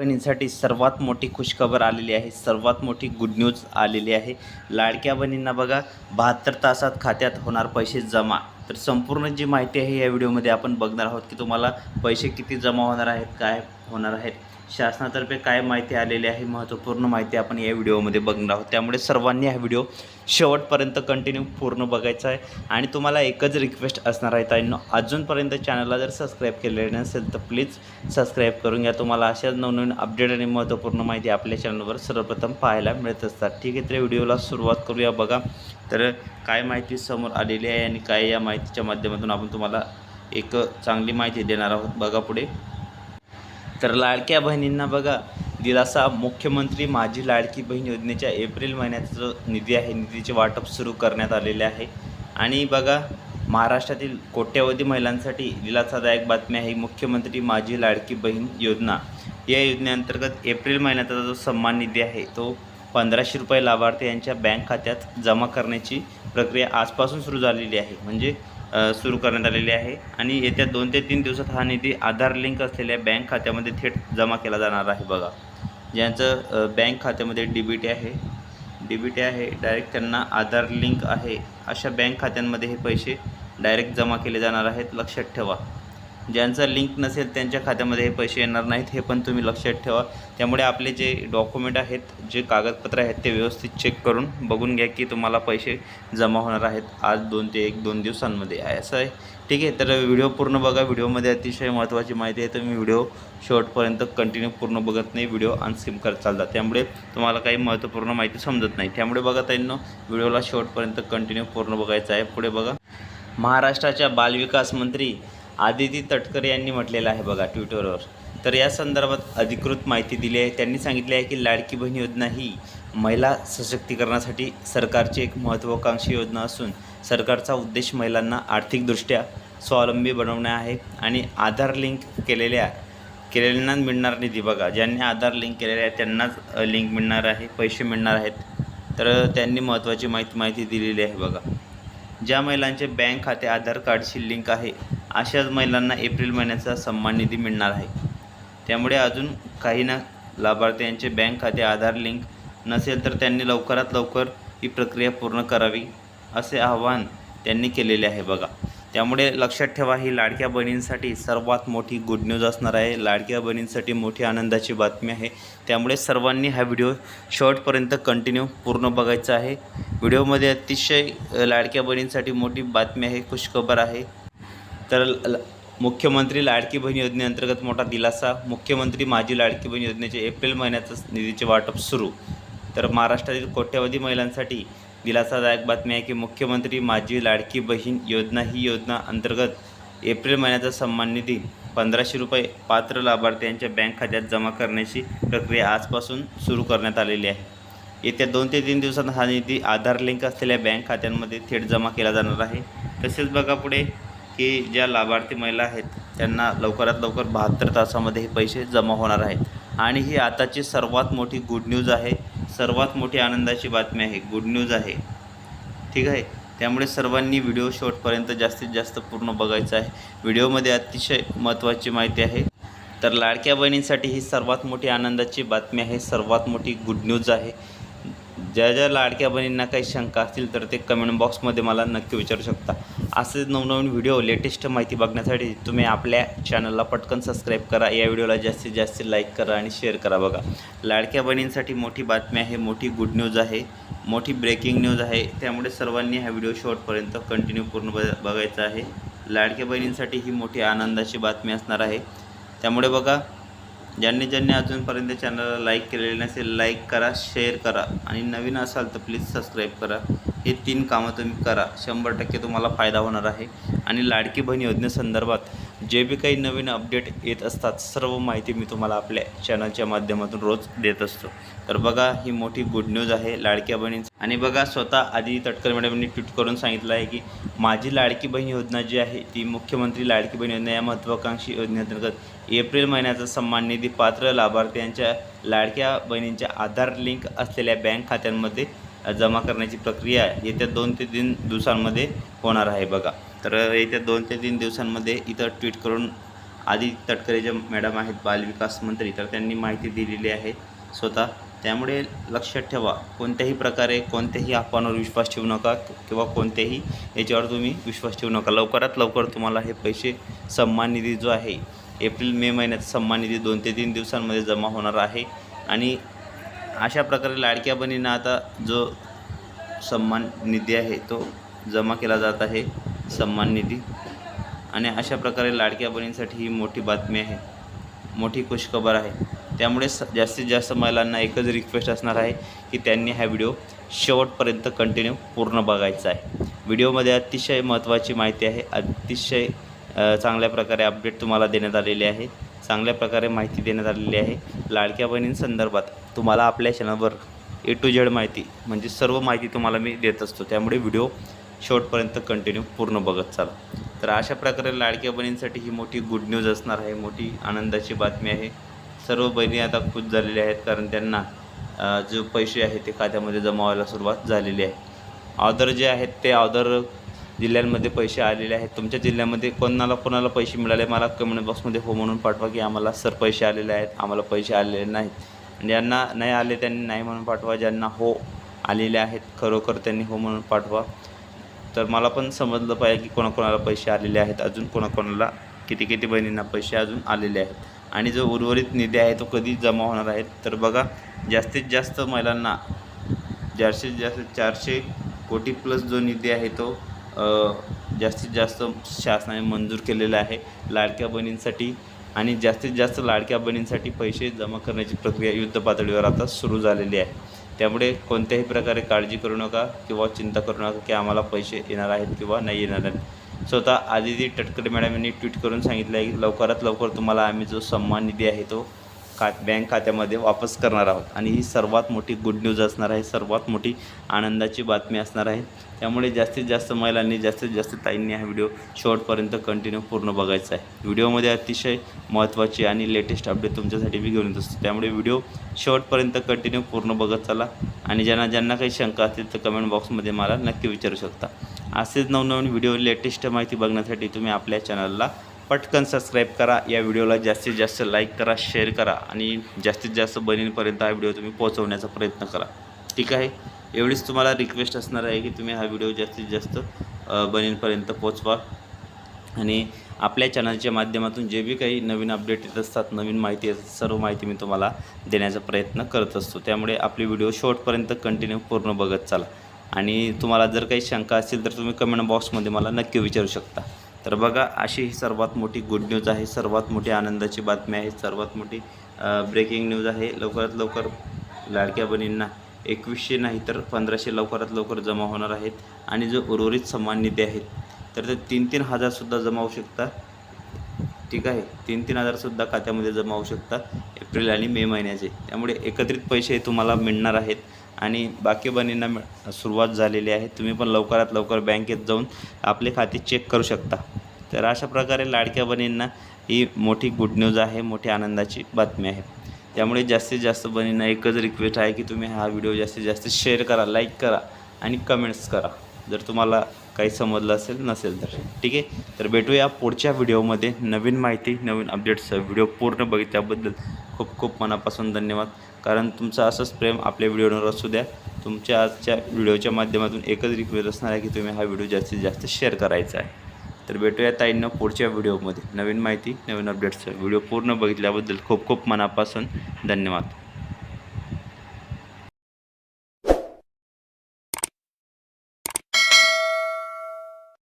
बहिणींसाठी सर्वात मोठी खुशखबर आलेली आहे सर्वात मोठी गुड न्यूज आलेली आहे. लाडक्या बहिणींना बघा बहात्तर तासात खात्यात होणार पैसे जमा. तर संपूर्ण जी माहिती आहे या व्हिडिओमध्ये आपण बघणार आहोत की तुम्हाला पैसे किती जमा होणार आहेत काय होणार आहेत. शासनातर्फे काय माहिती आलेली आहे महत्त्वपूर्ण माहिती आपण या व्हिडिओमध्ये बघणार आहोत. त्यामुळे सर्वांनी हा व्हिडिओ शेवटपर्यंत कंटिन्यू पूर्ण बघायचा आहे. आणि तुम्हाला एकच रिक्वेस्ट असणार आहे ताईंनो अजूनपर्यंत चॅनलला जर सबस्क्राईब केलेले नसेल तर प्लीज सबस्क्राईब करून घ्या. तुम्हाला अशाच नवनवीन अपडेट आणि महत्त्वपूर्ण माहिती आपल्या चॅनलवर सर्वप्रथम पाहायला मिळत असतात. ठीक आहे तर व्हिडिओला सुरुवात करूया. बघा तर काय माहिती समोर आलेली आहे आणि काय या माहितीच्या माध्यमातून आपण तुम्हाला एक चांगली माहिती देणार आहोत. बघा पुढे. तर लाडक्या बहिणींना बघा दिलासा मुख्यमंत्री माझी लाडकी बहीण योजनेच्या एप्रिल महिन्याचा जो निधी आहे. निधीचे वाटप सुरू करण्यात आलेले आहे. आणि बघा महाराष्ट्रातील कोट्यवधी महिलांसाठी दिलासादायक बातमी आहे मुख्यमंत्री माझी लाडकी बहीण योजना. या योजनेअंतर्गत एप्रिल महिन्याचा जो सन्मान निधी आहे तो पंधराशे रुपये लाभार्थी यांच्या बँक खात्यात जमा करण्याची प्रक्रिया आजपासून सुरू झालेली आहे. म्हणजे सुरू करण्यात आलेली आहे. आणि येत्या दोन ते तीन दिवसात हा निधी आधार लिंक असलेल्या बँक खात्यामध्ये थेट जमा केला जाणार आहे बघा. ज्यांचं बँक खात्यामध्ये डी बी टी आहे. डी बी टी आहे डायरेक्ट त्यांना आधार लिंक आहे. अशा बँक खात्यांमध्ये हे पैसे डायरेक्ट जमा केले जाणार आहेत. लक्षात ठेवा. ज्यांचा लिंक नसेल त्यांच्या खात्यामध्ये हे पैसे येणार नाहीत हे पण तुम्ही लक्षात ठेवा. त्यामुळे आपले जे डॉक्युमेंट आहेत जे कागदपत्र आहेत ते व्यवस्थित चेक करून बघून घ्या की तुम्हाला पैसे जमा होणार आहेत आज दोन ते एक दोन दिवसांमध्ये. आहे असं आहे. ठीक आहे तर व्हिडिओ पूर्ण बघा. व्हिडिओमध्ये अतिशय महत्त्वाची माहिती आहे तुम्ही व्हिडिओ शेवटपर्यंत कंटिन्यू पूर्ण बघत नाही. व्हिडिओ अनस्किम करत चालतात. त्यामुळे तुम्हाला काही महत्त्वपूर्ण माहिती समजत नाही. त्यामुळे बघा त्यांना व्हिडिओला शेवटपर्यंत कंटिन्यू पूर्ण बघायचं आहे. पुढे बघा. महाराष्ट्राच्या बालविकास मंत्री आदिती तटकरे यांनी म्हटलेलं आहे बघा ट्विटरवर. तर या संदर्भात अधिकृत माहिती दिली आहे. त्यांनी सांगितले आहे की लाडकी बहीण योजना ही महिला सशक्तीकरणासाठी सरकारची एक महत्त्वाकांक्षी योजना असून सरकारचा उद्देश महिलांना आर्थिकदृष्ट्या स्वावलंबी बनवणे आहे आणि आधार लिंक केलेल्या केलेल्यांना मिळणार निधी बघा. ज्यांनी आधार लिंक केलेले आहे त्यांनाच लिंक मिळणार आहे पैसे मिळणार आहेत. तर त्यांनी महत्त्वाची माहिती माहिती दिलेली आहे बघा. ज्या महिलांचे बँक खाते आधार कार्डशी लिंक आहे अशाच महिलांना एप्रिल महिन्याचा सन्मान निधी मिळणार आहे. त्यामुळे अजून काही ना लाभार्थी यांचे बँक खाते आधार लिंक नसेल तर त्यांनी लवकरात लवकर ही प्रक्रिया पूर्ण करावी असे आवाहन त्यांनी केलेले आहे बघा. त्यामुळे लक्षात ठेवा ही लाडक्या बहिणींसाठी सर्वात मोठी गुड न्यूज असणार आहे. लाडक्या बहिणींसाठी मोठी आनंदाची बातमी आहे. त्यामुळे सर्वांनी हा व्हिडिओ शॉर्टपर्यंत कंटिन्यू पूर्ण बघायचा आहे. व्हिडिओमध्ये अतिशय लाडक्या बहिणींसाठी मोठी बातमी आहे. खुशखबर आहे. तर ल- ल- मुख्यमंत्री लाडकी बहीण योजनेअंतर्गत मोठा दिलासा. मुख्यमंत्री माझी लाडकी बहीण योजनेचे एप्रिल महिन्याचं निधीचे वाटप सुरू. तर महाराष्ट्रातील कोट्यवधी महिलांसाठी दिलासादायक बातमी आहे की मुख्यमंत्री माझी लाडकी बहीण योजना ही योजना अंतर्गत एप्रिल महिन्याचा सन्मान निधी पंधराशे रुपये पात्र लाभार्थ्यांच्या बँक खात्यात जमा करण्याची प्रक्रिया आजपासून सुरू करण्यात आलेली आहे. येत्या दोन ते तीन दिवसात हा निधी आधार लिंक असलेल्या बँक खात्यांमध्ये थेट जमा केला जाणार आहे. तसेच बघा पुढे की ज्या लाभार्थी महिला आहेत त्यांना लवकरात लवकर बहात्तर तासामध्ये हे पैसे जमा होणार आहेत. आणि ही आताची सर्वात मोठी गुड न्यूज आहे. सर्वात मोठी आनंदाची बातमी आहे. गुड न्यूज आहे. ठीक आहे? त्यामुळे सर्वांनी व्हिडिओ शॉर्टपर्यंत जास्तीत जास्त पूर्ण बघायचं आहे. व्हिडिओमध्ये अतिशय महत्त्वाची माहिती आहे. तर लाडक्या बहिणींसाठी ही सर्वात मोठी आनंदाची बातमी आहे. सर्वात मोठी गुड न्यूज आहे. ज्या ज्या लाडक्या बहिणींना काही शंका असतील तर ते कमेंट बॉक्समध्ये मला नक्की विचारू शकता. असेच नवनवीन व्हिडिओ लेटेस्ट माहिती बघण्यासाठी तुम्ही आपल्या चॅनलला पटकन सबस्क्राईब करा. या व्हिडिओला जास्तीत जास्त लाईक करा आणि शेअर करा बघा. लाडक्या बहिणींसाठी मोठी बातमी आहे मोठी गुड न्यूज आहे मोठी ब्रेकिंग न्यूज आहे. त्यामुळे सर्वांनी हा व्हिडिओ शेवटपर्यंत कंटिन्यू पूर्ण ब बघायचा आहे. लाडक्या बहिणींसाठी ही मोठी आनंदाची बातमी असणार आहे. त्यामुळे बघा ज्यांनी ज्यांनी अजूनपर्यंत चॅनलला लाईक केलेले नसेल लाईक करा शेअर करा. आणि नवीन असाल तर प्लीज सबस्क्राईब करा. हे तीन कामं तुम्ही करा. शंभर टक्के तुम्हाला फायदा होणार आहे. आणि लाडकी बहीण योजनेसंदर्भात जे बी काही नवीन अपडेट येत असतात सर्व माहिती मी तुम्हाला आपल्या चॅनलच्या माध्यमातून रोज देत असतो. तर बघा ही मोठी गुड न्यूज आहे लाडक्या बहिणींची. आणि बघा स्वतः आधी तटकर मॅडमनी ट्विट करून सांगितलं आहे की माझी लाडकी बहीण योजना जी आहे ती मुख्यमंत्री लाडकी बहीण योजना या महत्त्वाकांक्षी योजनेअंतर्गत एप्रिल महिन्याचा सन्मान निधी पात्र लाभार्थ्यांच्या लाडक्या बहिणींच्या आधार लिंक असलेल्या बँक खात्यांमध्ये जमा करण्याची प्रक्रिया येत्या दोन ते तीन दिवसांमध्ये होणार आहे बघा. तर येत्या दोन ते तीन दिवसांमध्ये इथं ट्विट करून आधी तटकरे ज्या मॅडम आहेत बालविकास मंत्री तर त्यांनी माहिती दिलेली आहे स्वतः. त्यामुळे लक्षात ठेवा कोणत्याही प्रकारे कोणत्याही अफवांवर विश्वास ठेवू नका किंवा कोणत्याही याच्यावर तुम्ही विश्वास ठेवू नका. लवकरात लवकर तुम्हाला हे पैसे सन्मान निधी जो आहे एप्रिल मे महिन्यात सन्मान निधी दोन ते तीन दिवसांमध्ये जमा होणार आहे. आणि अशा प्रकारे लाडक्या बहिणींना आता जो सन्मान निधी आहे तो जमा केला जात आहे सन्मान निधी. आणि अशा प्रकारे लाडक्या बहिणींसाठी ही मोठी बातमी आहे. मोठी खुशखबर आहे. त्यामुळे स जास्तीत जास्त महिलांना एकच रिक्वेस्ट असणार आहे की त्यांनी हा व्हिडिओ शेवटपर्यंत कंटिन्यू पूर्ण बघायचा आहे. व्हिडिओमध्ये अतिशय महत्त्वाची माहिती आहे. अतिशय चांगल्या प्रकारे अपडेट तुम्हाला देण्यात आलेले आहे. चांगल्या प्रकारे माहिती देण्यात आलेली आहे. लाडक्या बहिणींसंदर्भात तुम्हाला आपल्या चॅनलवर ए टू झेड माहिती म्हणजे सर्व माहिती तुम्हाला मी देत असतो. त्यामुळे व्हिडिओ शेवटपर्यंत कंटिन्यू पूर्ण बघत चाला. तर अशा प्रकारे लाडक्या बहिणींसाठी ही मोठी गुड न्यूज असणार आहे. मोठी आनंदाची बातमी आहे. सर्व बहिणी आता खुश झालेल्या आहेत कारण त्यांना जो पैसे आहेत ते खात्यामध्ये जमा व्हायला सुरुवात झालेली आहे. ऑदर जे आहेत ते ऑदर जिल्ह्यांमध्ये पैसे आलेले आहेत. तुमच्या जिल्ह्यामध्ये कोणाला कोणाला पैसे मिळाले? मला कमेंट बॉक्समध्ये हो म्हणून पाठवा की आम्हाला सर पैसे आलेले आहेत. आम्हाला पैसे आलेले नाहीत. ज्यांना नाही आले त्यांनी नाही म्हणून पाठवा. ज्यांना हो आलेले आहेत खरोखर त्यांनी हो म्हणून पाठवा. तर मला पण समजलं पाहिजे की कोणाकोणाला पैसे आलेले आहेत. अजून कोणाकोणाला किती किती बहिणींना पैसे अजून आलेले आहेत. आणि जो उर्वरित निधी आहे तो कधी जमा होणार आहे? तर बघा जास्तीत जास्त महिलांना जास्तीत जास्त चारशे कोटी प्लस जो निधी आहे तो जास्तीत जास्त शासनाने मंजूर केलेलं आहे लाडक्या बहिणींसाठी आणि जास्तीत जास्त लाडक्या बहिणींसाठी पैसे जमा करण्याची प्रक्रिया युद्ध पातळीवर आता सुरू झालेली आहे. त्यामुळे कोणत्याही प्रकारे काळजी करू नका किंवा चिंता करू नका की आम्हाला पैसे येणार आहेत किंवा नाही येणार आहेत. स्वतः आदिती टटकरे मॅडम यांनी ट्विट करून सांगितलं आहे की लवकरात लवकर तुम्हाला आम्ही जो सन्मान निधी आहे तो खा बँक खात्यामध्ये वापस करणार आहोत. आणि ही सर्वात मोठी गुड न्यूज असणार आहे सर्वात मोठी आनंदाची बातमी असणार आहे. त्यामुळे जास्तीत जास्त महिलांनी जास्तीत जास्त ताईंनी हा व्हिडिओ शेवटपर्यंत कंटिन्यू पूर्ण बघायचा आहे. व्हिडिओमध्ये अतिशय महत्त्वाची आणि लेटेस्ट अपडेट तुमच्यासाठी मी घेऊन येत असतो. त्यामुळे व्हिडिओ शेवटपर्यंत कंटिन्यू पूर्ण बघत चला. आणि ज्यांना ज्यांना काही शंका असतील तर कमेंट बॉक्समध्ये मला नक्की विचारू शकता. असेच नवनवीन व्हिडिओ लेटेस्ट माहिती बघण्यासाठी तुम्ही आपल्या चॅनलला पटकन सबस्क्राईब करा. या व्हिडिओला जास्तीत जास्त लाईक करा शेअर करा आणि जास्तीत जास्त बहिणींपर्यंत हा व्हिडिओ तुम्ही पोहोचवण्याचा प्रयत्न करा. ठीक आहे? एवढीच तुम्हाला रिक्वेस्ट असणार आहे की तुम्ही हा व्हिडिओ जास्तीत जास्त बहिणींपर्यंत पोचवा आणि आपल्या चॅनलच्या माध्यमातून जे बी काही नवीन अपडेट येत असतात नवीन माहिती येत असतात सर्व माहिती मी तुम्हाला देण्याचा प्रयत्न करत असतो. त्यामुळे आपली व्हिडिओ शॉर्टपर्यंत कंटिन्यू पूर्ण बघत चाला. आणि तुम्हाला जर काही शंका असतील तर तुम्ही कमेंट बॉक्समध्ये मला नक्की विचारू शकता. तर बघा अशी ही सर्वात मोठी गुड न्यूज आहे. सर्वात मोठी आनंदाची बातमी आहे. सर्वात मोठी ब्रेकिंग न्यूज आहे. लवकरात लवकर लाडक्या बहिणींना एकवीसशे नाही तर पंधराशे लवकरात लवकर जमा होणार आहेत. आणि जो उर्वरित सन्मान निधी आहेत तर ते तीन तीन हजारसुद्धा जमा होऊ शकतात. ठीक आहे. तीन तीन हजारसुद्धा खात्यामध्ये जमा होऊ शकतात एप्रिल आणि मे महिन्याचे. त्यामुळे एकत्रित पैसे तुम्हाला मिळणार आहेत आणि बाकी बनींना मिळ सुरुवात झालेली आहे. तुम्ही पण लवकरात लवकर बँकेत जाऊन आपले खाते चेक करू शकता. तर अशा प्रकारे लाडक्या बनींना ही मोठी गुड न्यूज आहे मोठी आनंदाची बातमी आहे. त्यामुळे जास्तीत जास्त बनींना एकच रिक्वेस्ट आहे की तुम्ही हा व्हिडिओ जास्तीत जास्त शेअर करा लाईक करा आणि कमेंट्स करा. जर तुम्हाला काही समजलं असेल नसेल तर. ठीक आहे? तर भेटूया पुढच्या व्हिडिओमध्ये. नवीन माहिती नवीन अपडेट्स व्हिडिओ पूर्ण बघितल्याबद्दल खूप खूप मनापासून धन्यवाद. कारण तुमचं असंच प्रेम आपल्या व्हिडिओवर असू द्या. तुमच्या आजच्या व्हिडिओच्या माध्यमातून एकच रिक्वेस्ट असणार आहे की तुम्ही हा व्हिडिओ जास्तीत जास्त शेअर करायचा आहे. तर भेटूया ताईंना पुढच्या व्हिडिओमध्ये. नवीन माहिती नवीन अपडेट्स व्हिडिओ पूर्ण बघितल्याबद्दल खूप खूप मनापासून धन्यवाद.